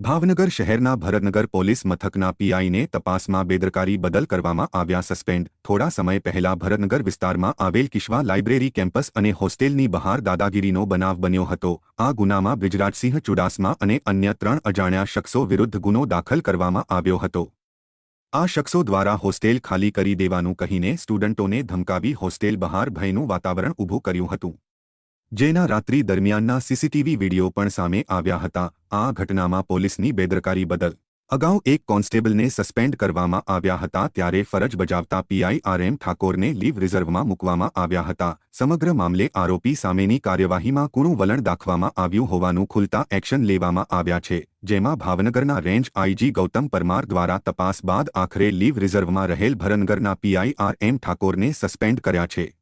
ભાવનગર શહેરના ભરતનગર પોલીસ મથકના પીઆઈને તપાસમાં બેદરકારી બદલ કરવામાં આવ્યા સસ્પેન્ડ. થોડા સમય પહેલા ભરતનગર વિસ્તારમાં આવેલ કિશ્વા લાઇબ્રેરી કેમ્પસ અને હોસ્ટેલની બહાર દાદાગીરીનો બનાવ બન્યો હતો. આ ગુનામાં બ્રિજરાજસિંહ ચુડાસમા અને અન્ય ત્રણ અજાણ્યા શખ્સો વિરુદ્ધ ગુનો દાખલ કરવામાં આવ્યો હતો. આ શખ્સો દ્વારા હોસ્ટેલ ખાલી કરી દેવાનું કહીને સ્ટુડન્ટોને ધમકાવી હોસ્ટેલ બહાર ભયનું વાતાવરણ ઊભું કર્યું હતું. જેના રાત્રિ દરમિયાનના સીસીટીવી વીડિયો પણ સામે આવ્યા હતા. આ ઘટનામાં પોલીસની બેદરકારી બદલ અગાઉ એક કોન્સ્ટેબલને સસ્પેન્ડ કરવામાં આવ્યા હતા ત્યારે ફરજ બજાવતા પીઆઈ આર ઠાકોરને લીવ રિઝર્વમાં મૂકવામાં આવ્યા હતા. સમગ્ર મામલે આરોપી સામેની કાર્યવાહીમાં કુણું વલણ દાખવામાં આવ્યું હોવાનું ખુલતા એક્શન લેવામાં આવ્યા છે, જેમાં ભાવનગરના રેન્જ આઈજી ગૌતમ પરમાર દ્વારા તપાસ બાદ આખરે લીવ રિઝર્વમાં રહેલ ભરનગરના પીઆઈ આર ઠાકોરને સસ્પેન્ડ કર્યા છે.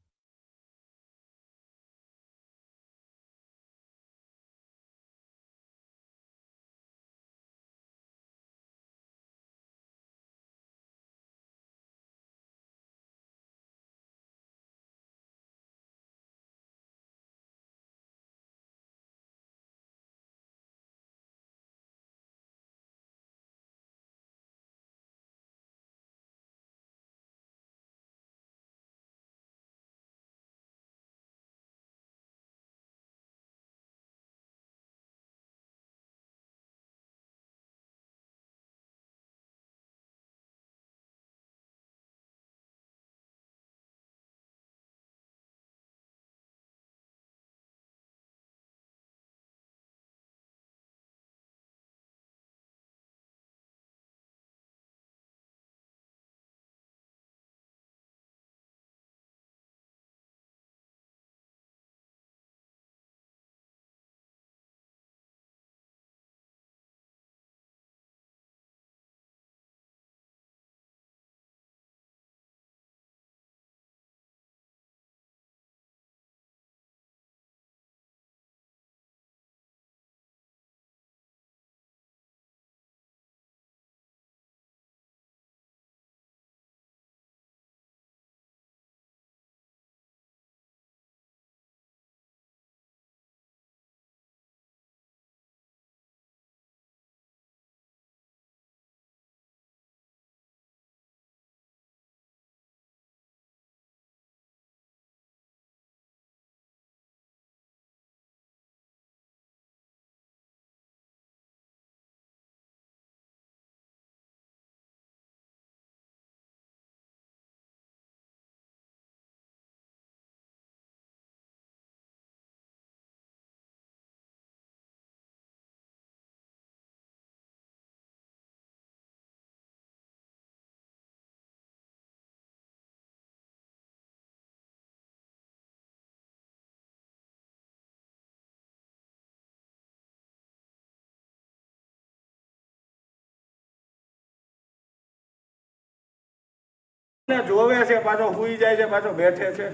જોવે છે પાછો સુઈ જાય છે પાછો બેઠે છે.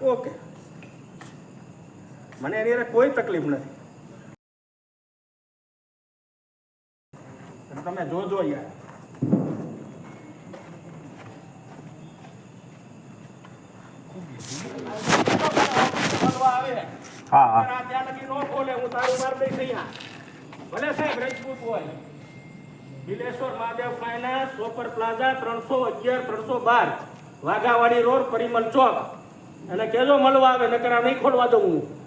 ઓકે. મને એની હારે કોઈ તકલીફ નથી. તમે જોજો યાર. હા હા. ત્યાં લગી નો ખોલે હું તારું માર દઈશ અહીંયા. ભલે સાહેબ રજપૂત હોય. Bileshwar Mahadev finance, super plaza, ત્રણસો અગિયાર, ત્રણસો બાર, વાઘાવાડી રોડ, પરિમલ ચોક. અને કેજો મળવા આવે, નકર નહીં ખોલવા દઉં હું.